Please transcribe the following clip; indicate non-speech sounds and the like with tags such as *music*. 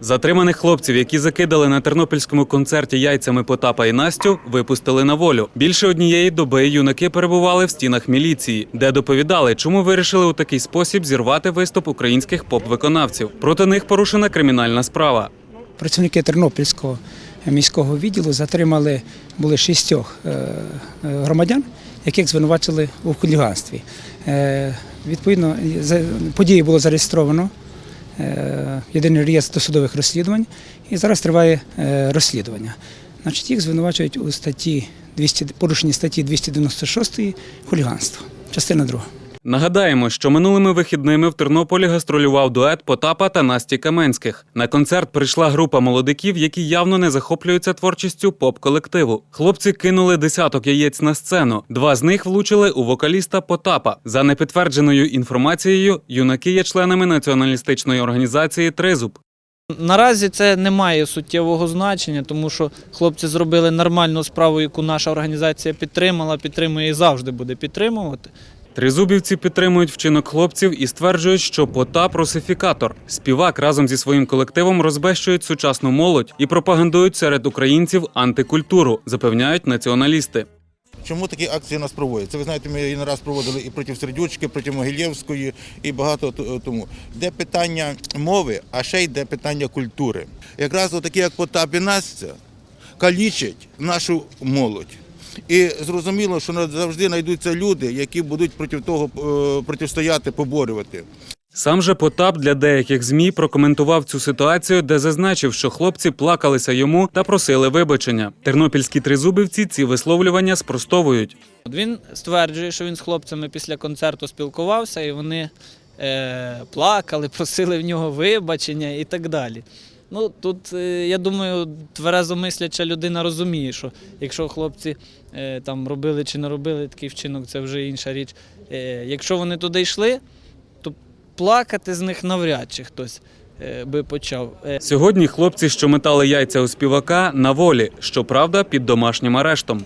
Затриманих хлопців, які закидали на тернопільському концерті яйцями Потапа і Настю, випустили на волю. Більше однієї доби юнаки перебували в стінах міліції, де доповідали, чому вирішили у такий спосіб зірвати виступ українських поп-виконавців. Проти них порушена кримінальна справа. Працівники Тернопільського міського відділу затримали були шістьох е, е, громадян, яких звинувачили у хуліганстві. Е, Відповідно, події було зареєстровано єдиний реєстр досудових розслідувань, і зараз триває е, розслідування. Значить, їх звинувачують у статті 200, порушенні статті 296 хуліганство, частина друга. Нагадаємо, що минулими вихідними в Тернополі гастролював дует Потапа та Насті Каменських. На концерт прийшла група молодиків, які явно не захоплюються творчістю поп-колективу. Хлопці кинули десяток яєць на сцену. Два з них влучили у вокаліста Потапа. За непідтвердженою інформацією, юнаки є членами націоналістичної організації Тризуб. Наразі це не має суттєвого значення, тому що хлопці зробили нормальну справу, яку наша організація підтримала, підтримує і завжди буде підтримувати. Тризубівці підтримують вчинок хлопців і стверджують, що Потап русифікатор. Співак разом зі своїм колективом розбещують сучасну молодь і пропагандують серед українців антикультуру, запевняють націоналісти. Чому такі акції у нас проводяться? Ви знаєте, ми її не раз проводили і проти Сердючки, проти Могилєвської, і багато тому. Йде питання мови, а ще йде питання культури. Якраз такі, як Потап і Настя, калічать нашу молодь. І зрозуміло, що завжди знайдуться люди, які будуть проти того е, протистояти, поборювати. Сам же Потап для деяких змі прокоментував цю ситуацію, де зазначив, що хлопці плакалися йому та просили вибачення. Тернопільські тризубівці ці висловлювання спростовують. Він стверджує, що він з хлопцями після концерту спілкувався, і вони е, плакали, *laughs* просили в нього вибачення і так далі. Ну тут, е, я думаю, тверезо мисляча людина розуміє, що якщо хлопці е, там робили чи не робили такий вчинок, це вже інша річ. Е, якщо вони туди йшли, то плакати з них навряд чи хтось би почав. Сьогодні хлопці, що метали яйця у співака, на волі, щоправда, під домашнім арештом.